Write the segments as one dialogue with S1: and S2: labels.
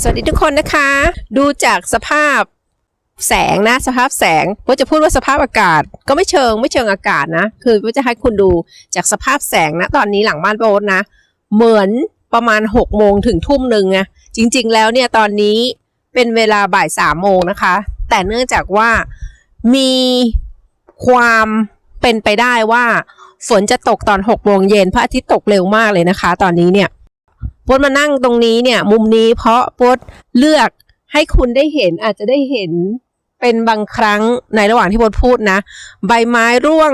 S1: สวัสดีทุกคนนะคะ ดูจากสภาพแสงนะสภาพแสงว่าจะพูดว่าสภาพอากาศ ก็ไม่เชิงไม่เชิงอากาศนะ คือว่าจะให้คุณดูจากสภาพแสงนะตอนนี้หลังบ้านโบสนะ เหมือนประมาณ6กโมงถึงทุ่มหนึ่งไงจริง ๆ แล้วเนี่ยตอนนี้เป็นเวลาบ่ายสามโมงนะคะ แต่เนื่องจากว่ามีความเป็นไปได้ว่าฝนจะตกตอน6กโมงเย็นพระอาทิตย์ตกเร็วมากเลยนะคะ ตอนนี้เนี่ย ปดมานั่งตรงนี้เนี่ย มุมนี้เพราะปดเลือกให้คุณได้เห็นอาจจะได้เห็นเป็นบางครั้งในระหว่างที่ปดพูดนะ ใบไม้ร่วง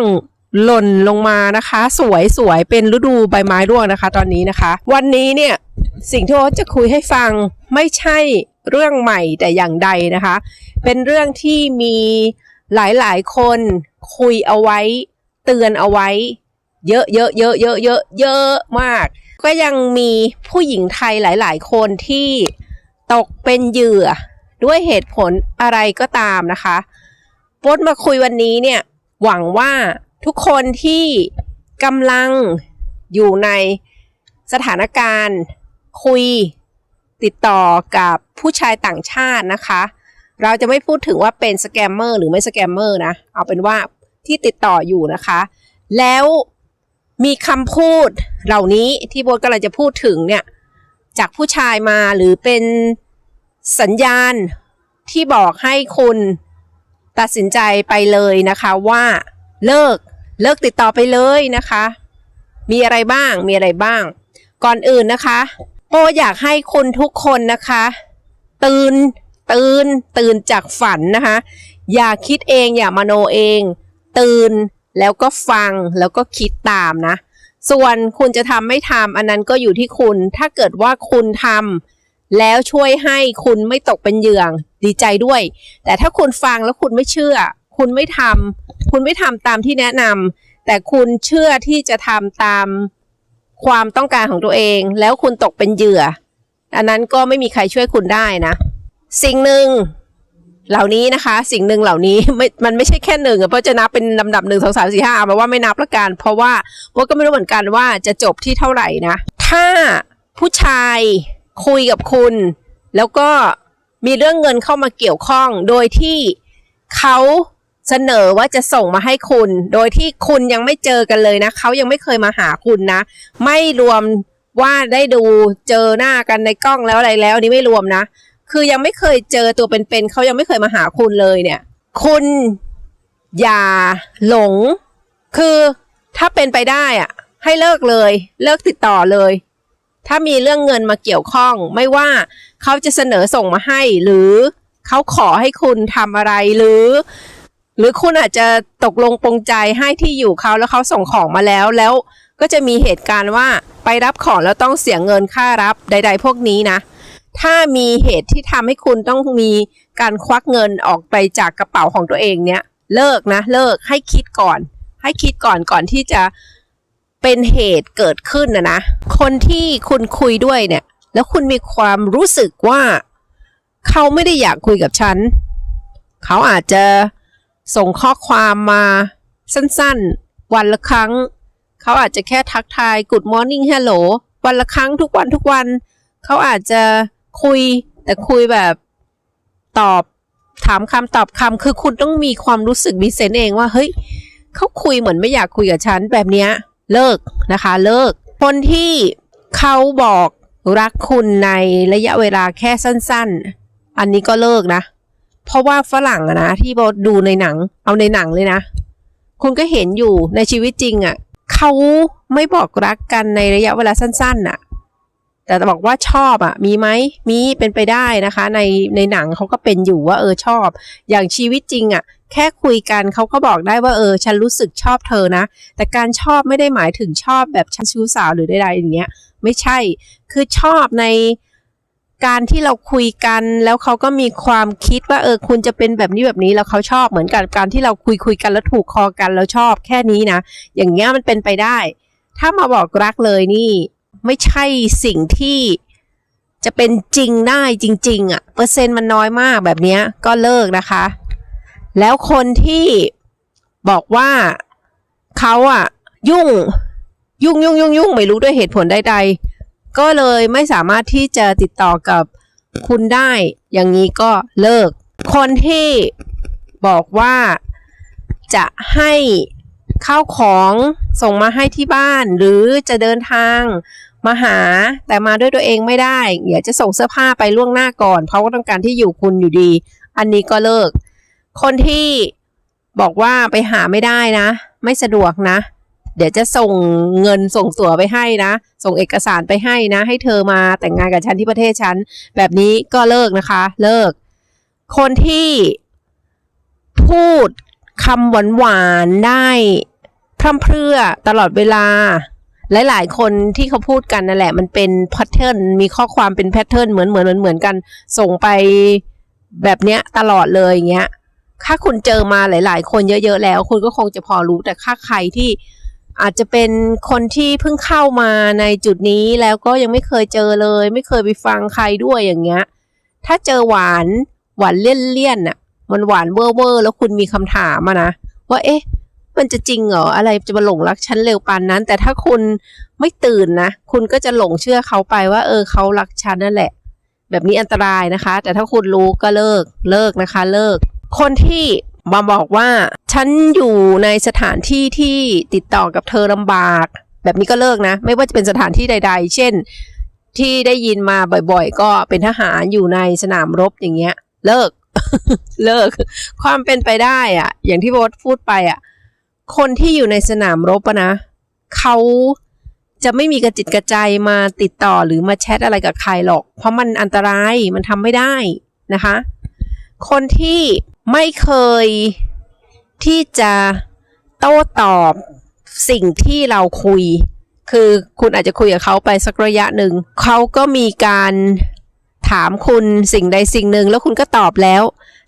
S1: หล่นลงมานะคะ สวยสวยเป็นฤดูใบไม้ร่วงนะคะ ตอนนี้นะคะ วันนี้เนี่ยสิ่งที่ปดจะคุยให้ฟังไม่ใช่เรื่องใหม่แต่อย่างใดนะคะ เป็นเรื่องที่มีหลายๆ คนคุยเอาไว้ เตือนเอาไว้ เยอะเยอะเยอะเยอะเยอะเยอะมาก ก็ยังมีผู้หญิงไทยหลาย ๆ คนที่ตกเป็นเหยื่อด้วยเหตุผลอะไรก็ตามนะคะโพสต์มาคุยวันนี้เนี่ย หวังว่าทุกคนที่กำลังอยู่ในสถานการณ์คุยติดต่อกับผู้ชายต่างชาตินะคะ เราจะไม่พูดถึงว่าเป็นสแกมเมอร์หรือไม่สแกมเมอร์นะ เอาเป็นว่าที่ติดต่ออยู่นะคะ แล้ว มีคำพูดเหล่านี้ที่โบทกำลังจะพูดถึงเนี่ยจากผู้ชายมาหรือเป็นสัญญาณที่บอกให้คุณตัดสินใจไปเลยนะคะว่าเลิกเลิกติดต่อไปเลยนะคะ มีอะไรบ้างมีอะไรบ้าง ก่อนอื่นนะคะโบอยากให้คุณทุกคนนะคะ ตื่นตื่นตื่นจากฝันนะคะ อย่าคิดเองอย่ามโนเอง ตื่น แล้วก็ฟังแล้วก็คิดตามนะ ส่วนคุณจะทำไม่ทำอันนั้นก็อยู่ที่คุณ ถ้าเกิดว่าคุณทำแล้วช่วยให้คุณไม่ตกเป็นเหยื่อดีใจด้วย แต่ถ้าคุณฟังแล้วคุณไม่เชื่อ คุณไม่ทำคุณไม่ทำตามที่แนะนำแต่คุณเชื่อที่จะทำตามความต้องการของตัวเอง แล้วคุณตกเป็นเหยื่อ อันนั้นก็ไม่มีใครช่วยคุณได้นะ สิ่งหนึ่ง เหล่านี้นะคะ สิ่งหนึ่งเหล่านี้ไม่มันไม่ใช่แค่หนึ่งอะเพราะจะนับเป็นลำดับหนึ่งสองสามสี่ห้าเอามาว่าไม่นับละกัน เพราะว่าโบก็ไม่รู้เหมือนกันว่าจะจบที่เท่าไหร่นะ ถ้าผู้ชายคุยกับคุณ แล้วก็มีเรื่องเงินเข้ามาเกี่ยวข้อง โดยที่เขาเสนอว่าจะส่งมาให้คุณ โดยที่คุณยังไม่เจอกันเลยนะเขายังไม่เคยมาหาคุณนะ ไม่รวมว่าได้ดูเจอหน้ากันในกล้องแล้วอะไรแล้วนนี่ไม่รวมนะ คือยังไม่เคยเจอตัวเป็นๆเขายังไม่เคยมาหาคุณเลยเนี่ย คุณอย่าหลง คือถ้าเป็นไปได้อะให้เลิกเลย เลิกติดต่อเลย ถ้ามีเรื่องเงินมาเกี่ยวข้อง ไม่ว่าเขาจะเสนอส่งมาให้ หรือเขาขอให้คุณทำอะไรหรือ หรือคุณอาจจะตกลงปรงใจให้ที่อยู่เขาแล้วเขาส่งของมาแล้วแล้วก็จะมีเหตุการณ์ว่าไปรับของแล้วต้องเสียเงินค่ารับใด ๆ พวกนี้นะ ถ้ามีเหตุที่ทำให้คุณต้องมีการควักเงินออกไปจากกระเป๋าของตัวเองเนี่ยเลิกนะเลิกให้คิดก่อน ให้คิดก่อนก่อนที่จะเป็นเหตุเกิดขึ้นนะนะ คนที่คุณคุยด้วยเนี่ย แล้วคุณมีความรู้สึกว่า เขาไม่ได้อยากคุยกับฉัน เขาอาจจะส่งข้อความมาสั้นๆ วันละครั้ง เขาอาจจะแค่ทักทาย Good morning hello วันละครั้งทุกวันทุกวัน เขาอาจจะ คุย แต่คุยแบบตอบถามคำตอบคำคือคุณต้องมีความรู้สึกมีเซนส์เองว่าเฮ้ยเขาคุยเหมือนไม่อยากคุยกับฉันแบบเนี้ยเลิกนะคะ เลิก คนที่เขาบอกรักคุณในระยะเวลาแค่สั้น ๆ อันนี้ก็เลิกนะ เพราะว่าฝรั่งอะนะที่โบดูในหนัง เอาในหนังเลยนะ คุณก็เห็นอยู่ในชีวิตจริงอะเขาไม่บอกรักกันในระยะเวลาสั้นๆน่ะ แต่บอกว่าชอบอะ มีไหมมีเป็นไปได้นะคะ ในในหนังเขาก็เป็นอยู่ว่าเออชอบ อย่างชีวิตจริงอะ แค่คุยกันเขาก็บอกได้ว่าเออ ฉันรู้สึกชอบเธอนะ แต่การชอบไม่ได้หมายถึงชอบแบบชันชู้สาวหรือใดๆอย่างเงี้ย ไม่ใช่ คือชอบในการที่เราคุยกันแล้วเขาก็มีความคิดว่าเออคุณจะเป็นแบบนี้แบบนี้แล้วเขาชอบเหมือนกับการที่เราคุยคุยกันแล้วถูกคอกันแล้วชอบแค่นี้นะ อย่างเงี้ยมันเป็นไปได้ ถ้ามาบอกรักเลยนี่ ไม่ใช่สิ่งที่จะเป็นจริงได้จริง ๆอะเปอร์เซ็นต์มันน้อยมากแบบนี้ก็เลิกนะคะ แล้วคนที่บอกว่าเขาอะยุ่งยุ่งยุ่งยุ่งยุ่งไม่รู้ด้วยเหตุผลใดๆ ก็เลยไม่สามารถที่จะติดต่อกับคุณได้ อย่างนี้ก็เลิก คนที่บอกว่าจะให้ ข้าวของส่งมาให้ที่บ้าน หรือจะเดินทางมาหาแต่มาด้วยตัวเองไม่ได้เดี๋ยวจะส่งเสื้อผ้าไปล่วงหน้าก่อนเพราะว่าต้องการที่อยู่คุณอยู่ดี อันนี้ก็เลิก คนที่บอกว่าไปหาไม่ได้นะ ไม่สะดวกนะ เดี๋ยวจะส่งเงินส่งตั๋วไปให้นะ ส่งเอกสารไปให้นะ ให้เธอมาแต่งงานกับฉันที่ประเทศฉันแบบนี้ก็เลิกนะคะ เลิก คนที่พูดคำหวานๆได้ พร่ำเพรื่อตลอดเวลา หลาย ๆ คนที่เขาพูดกันนั่นแหละมันเป็นแพทเทิร์นมีข้อความเป็นแพทเทิร์นเหมือนเหมือนเหมือนเหมือนกัน ส่งไปแบบเนี้ยตลอดเลยอย่างเงี้ยถ้าคุณเจอมาหลาย ๆ คนเยอะ ๆ แล้ว คุณก็คงจะพอรู้แต่ค่าใครที่อาจจะเป็นคนที่เพิ่งเข้ามาในจุดนี้แล้วก็ยังไม่เคยเจอเลย ไม่เคยไปฟังใครด้วยอย่างเงี้ย ถ้าเจอหวานหวานเลี่ยนๆน่ะ มันหวานเวอร์เวอร์แล้วคุณมีคำถามอะนะว่าเอ๊ะ มันจะจริงเหรออะไรจะมาหลงรักฉันเร็วปานนั้น แต่ถ้าคุณไม่ตื่นนะ คุณก็จะหลงเชื่อเขาไปว่า เออเขารักฉันนั่นแหละ แบบนี้อันตรายนะคะ แต่ถ้าคุณรู้ก็เลิกเลิกนะคะ เลิก คนที่มาบอกว่า ฉันอยู่ในสถานที่ที่ติดต่อกับเธอลำบาก แบบนี้ก็เลิกนะ ไม่ว่าจะเป็นสถานที่ใด ๆ เช่น ที่ได้ยินมาบ่อยๆ ก็เป็นทหารอยู่ในสนามรบอย่างเงี้ย เลิก เลิก ความเป็นไปได้อะอย่างที่โบทพูดไปอะ คนที่อยู่ในสนามรบอะนะเขาจะไม่มีกระจิตกระใจมาติดต่อหรือมาแชทอะไรกับใครหรอก เพราะมันอันตรายมันทำไม่ได้นะคะ คนที่ไม่เคยที่จะโต้ตอบสิ่งที่เราคุย คือคุณอาจจะคุยกับเขาไปสักระยะหนึ่ง เขาก็มีการถามคุณสิ่งใดสิ่งหนึ่งแล้วคุณก็ตอบแล้ว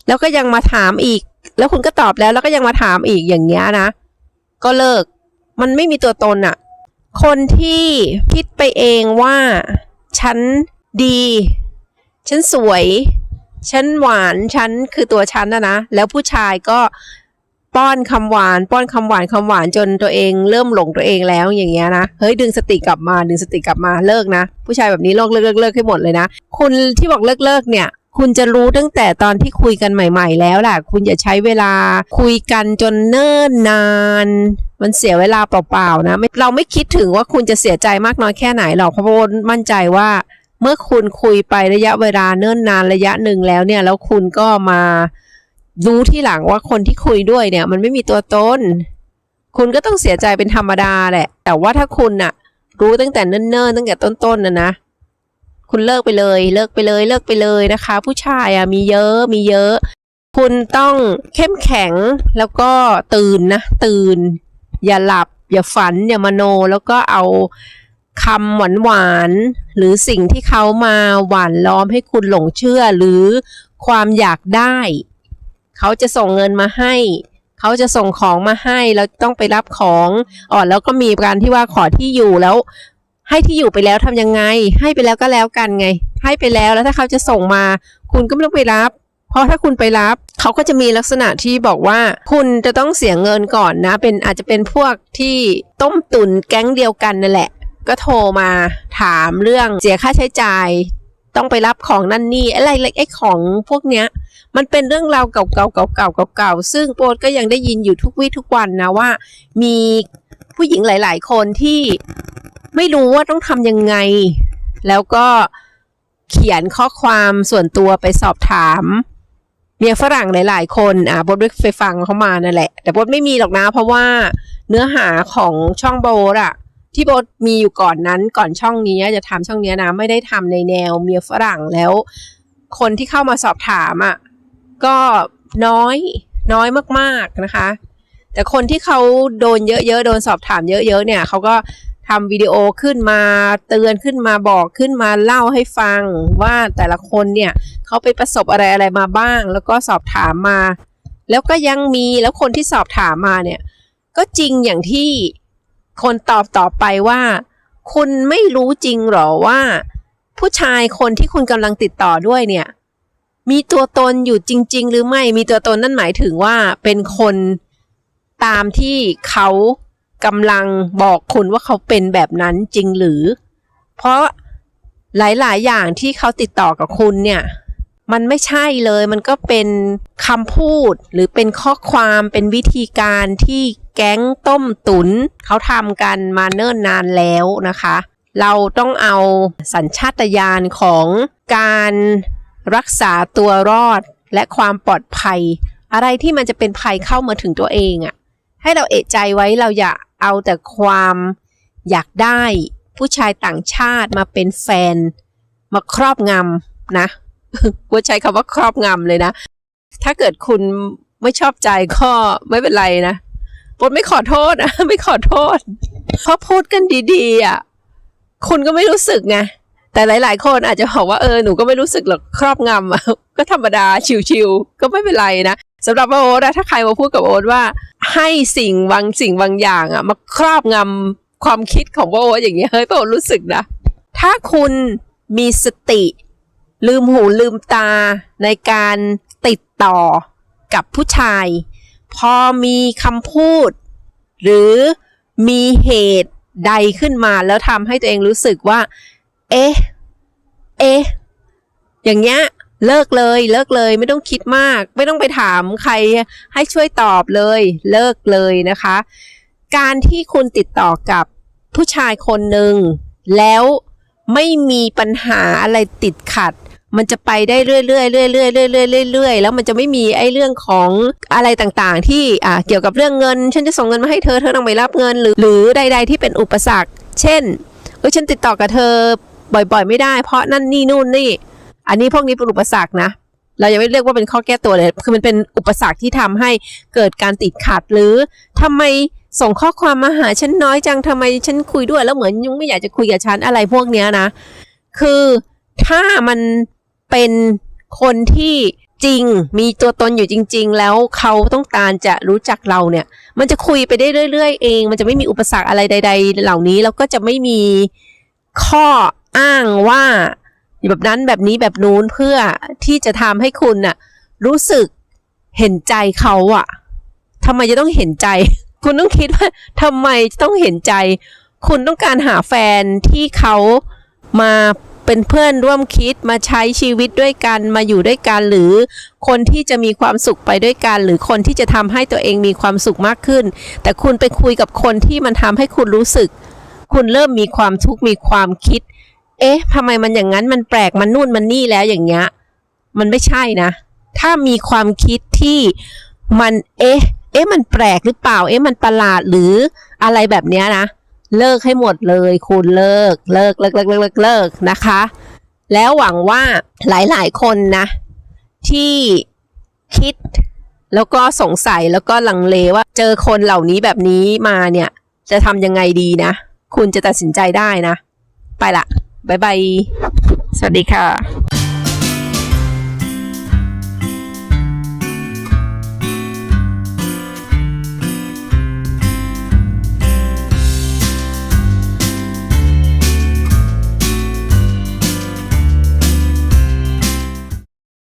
S1: แล้วก็ยังมาถามอีก แล้วคุณก็ตอบแล้วแล้วก็ยังมาถามอีกอย่างเงี้ยนะ ก็เลิก มันไม่มีตัวตนอะคนที่คิดไปเองว่า ฉันดี ฉันสวย ฉันหวาน ฉันคือตัวฉันนะนะ แล้วผู้ชายก็ป้อนคำหวาน ป้อนคำหวานคำหวานจนตัวเองเริ่มหลงตัวเองแล้วอย่างเงี้ยนะเฮ้ยดึงสติกลับมาดึงสติกลับมาเลิกนะ ผู้ชายแบบนี้เลิกเลิกเลิกเลิกให้หมดเลยนะ คุณที่บอกเลิกเลิกเนี่ย คุณจะรู้ตั้งแต่ตอนที่คุยกันใหม่ ๆ แล้วล่ะ คุณอย่าใช้เวลาคุยกันจนเนิ่นนาน มันเสียเวลาเปล่าๆนะ เราไม่คิดถึงว่าคุณจะเสียใจมากน้อยแค่ไหนหรอกเพราะว่ามั่นใจว่าเมื่อคุณคุยไประยะเวลาเนิ่นนานระยะหนึ่งแล้วเนี่ย แล้วคุณก็มารู้ที่หลังว่าคนที่คุยด้วยเนี่ย มันไม่มีตัวตน คุณก็ต้องเสียใจเป็นธรรมดาแหละ แต่ว่าถ้าคุณน่ะรู้ตั้งแต่เนิ่นๆตั้งแต่ต้นๆนะนะ คุณเลิกไปเลย เลิกไปเลยเลิกไปเลยนะคะ ผู้ชายอะมีเยอะมีเยอะ คุณต้องเข้มแข็งแล้วก็ตื่นนะ ตื่น อย่าหลับ อย่าฝัน อย่ามโนแล้วก็เอาคำหวานหวานๆหรือสิ่งที่เขามาหวานล้อมให้คุณหลงเชื่อหรือความอยากได้ เขาจะส่งเงินมาให้ เขาจะส่งของมาให้แล้วต้องไปรับของอ๋อแล้วก็มีการที่ว่าขอที่อยู่แล้ว ให้ที่อยู่ไปแล้วทำยังไง ให้ไปแล้วก็แล้วกันไง ให้ไปแล้วแล้วถ้าเขาจะส่งมา คุณก็ไม่ต้องไปรับ เพราะถ้าคุณไปรับ เขาก็จะมีลักษณะที่บอกว่า คุณจะต้องเสียเงินก่อนนะ เป็นอาจจะเป็นพวกที่ต้มตุนแก๊งเดียวกันนั่นแหละ ก็โทรมาถามเรื่องเสียค่าใช้จ่าย ต้องไปรับของนั่นนี่อะไรไอ้ของพวกเนี้ยมันเป็นเรื่องราวเก่าๆเก่าๆเก่าๆซึ่งโปรดก็ยังได้ยินอยู่ทุกวี่ทุกวันนะว่า มีผู้หญิงหลาย ๆ คนที่ ไม่รู้ว่าต้องทำยังไง แล้วก็เขียนข้อความส่วนตัวไปสอบถามเมียฝรั่งหลายๆ คนอะโบดไปฟังเขามานั่นแหละ แต่โบดไม่มีหรอกนะ เพราะว่าเนื้อหาของช่องโบดอะที่โบดมีอยู่ก่อนนั้นก่อนช่องนี้จะทำช่องนี้นะ ไม่ได้ทำในแนวเมียฝรั่งแล้ว คนที่เข้ามาสอบถามอะก็น้อยน้อยมากๆนะคะ แต่คนที่เขาโดนเยอะๆโดนสอบถามเยอะๆเนี่ยเขาก็ ทำวิดีโอขึ้นมาเตือนขึ้นมาบอกขึ้นมาเล่าให้ฟังว่าแต่ละคนเนี่ยเขาไปประสบอะไรอะไรมาบ้าง แล้วก็สอบถามมา แล้วก็ยังมีแล้วคนที่สอบถามมาเนี่ย ก็จริงอย่างที่คนตอบต่อไปว่า คุณไม่รู้จริงหรอว่า ผู้ชายคนที่คุณกำลังติดต่อด้วยเนี่ย มีตัวตนอยู่จริง ๆ หรือไม่มีตัวตนนั่นหมายถึงว่าเป็นคนตามที่เขา กำลังบอกคุณว่าเขาเป็นแบบนั้นจริงหรือ เพราะหลาย ๆ อย่างที่เขาติดต่อกับคุณเนี่ย มันไม่ใช่เลย มันก็เป็นคำพูดหรือเป็นข้อความเป็นวิธีการที่แก๊งต้มตุน เขาทำกันมาเนิ่นนานแล้วนะคะ เราต้องเอาสัญชาตญาณของการรักษาตัวรอดและความปลอดภัย อะไรที่มันจะเป็นภัยเข้ามาถึงตัวเองอะ่ะให้เราเอะใจไว้เราอย่า เอาแต่ความอยากได้ผู้ชายต่างชาติมาเป็นแฟน มาครอบงำนะว่าใช้คำว่าครอบงำเลยนะ ถ้าเกิดคุณไม่ชอบใจก็ไม่เป็นไรนะปดไม่ขอโทษนะไม่ขอโทษเพราะพูดกันดีๆอะคุณก็ไม่รู้สึกไง แต่หลาย ๆ คนอาจจะบอกว่าเออหนูก็ไม่รู้สึกหรอกครอบงำอะก็ธรรมดาชิวๆก็ไม่เป็นไรนะสำหรับโอ๊ตอะถ้าใครมาพูดกับโอ๊ตว่า ให้สิ่งบางสิ่งบางอย่างอะมาครอบงำความคิดของโอ๊ตอย่างเงี้ยเฮ้ยโอ๊ตรู้สึกนะถ้าคุณมีสติ ลืมหูลืมตาในการติดต่อกับผู้ชาย พอมีคำพูด หรือมีเหตุใดขึ้นมาแล้วทำให้ตัวเองรู้สึกว่า เอ๊ะ เอ๊ะ อย่างเงี้ย เลิกเลย เลิกเลย ไม่ต้องคิดมาก ไม่ต้องไปถามใครให้ช่วยตอบเลย เลิกเลยนะคะ การที่คุณติดต่อกับผู้ชายคนหนึ่งแล้วไม่มีปัญหาอะไรติดขัด มันจะไปได้เรื่อยๆเรื่อยๆเรื่อยๆเรื่อยๆเรื่อยแล้วมันจะไม่มีไอ้เรื่องของอะไรต่างๆ ที่อ่าเกี่ยวกับเรื่องเงิน ฉันจะส่งเงินมาให้เธอเธอต้องไปรับเงินหรือหรือใด ๆ ที่เป็นอุปสรรค เช่นเออฉันติดต่อกับเธอ บ่อยๆ ไม่ได้ เพราะนั่นนี่นู่นนี่ อันนี้พวกนี้เป็นอุปสรรคนะ เรายังไม่เรียกว่าเป็นข้อแก้ตัวเลย คือมันเป็นอุปสรรคที่ทำให้เกิดการติดขัดหรือทำไมส่งข้อความมาหาฉันน้อยจังทำไมฉันคุยด้วยแล้วเหมือนยังไม่อยากจะคุยกับฉันอะไรพวกเนี้ยนะ คือถ้ามันเป็นคนที่จริงมีตัวตนอยู่จริง ๆ แล้วเขาต้องการจะรู้จักเราเนี่ย มันจะคุยไปได้เรื่อย ๆ เอง มันจะไม่มีอุปสรรคอะไรใด ๆ เหล่านี้แล้วก็จะไม่มีข้อ อ้างว่าแบบนั้นแบบนี้แบบนู้นเพื่อที่จะทำให้คุณน่ะรู้สึกเห็นใจเขาอะทำไมจะต้องเห็นใจ คุณต้องคิดว่าทำไมจะต้องเห็นใจ คุณต้องการหาแฟนที่เขามาเป็นเพื่อนร่วมคิดมาใช้ชีวิตด้วยกันมาอยู่ด้วยกันหรือคนที่จะมีความสุขไปด้วยกัน หรือคนที่จะทำให้ตัวเองมีความสุขมากขึ้น แต่คุณไปคุยกับคนที่มันทำให้คุณรู้สึก คุณเริ่มมีความทุกข์มีความคิด เอ๊ะทำไมมันอย่างนั้นมันแปลกมันนู่นมันนี่แล้วอย่างเงี้ยมันไม่ใช่นะ ถ้ามีความคิดที่มันเอ๊ะ เอ๊ะมันแปลกหรือเปล่า เอ๊ะมันประหลาดหรืออะไรแบบเนี้ยนะ เลิกให้หมดเลย คุณเลิก เลิกเลิกเลิกเลิกเลิกเลิกนะคะ แล้วหวังว่าหลาย ๆ คนนะ ที่คิดแล้วก็สงสัยแล้วก็ลังเลว่าเจอคนเหล่านี้แบบนี้มาเนี่ย จะทำยังไงดีนะ คุณจะตัดสินใจได้นะ ไปละ บ๊ายบาย สวัสดีค่ะ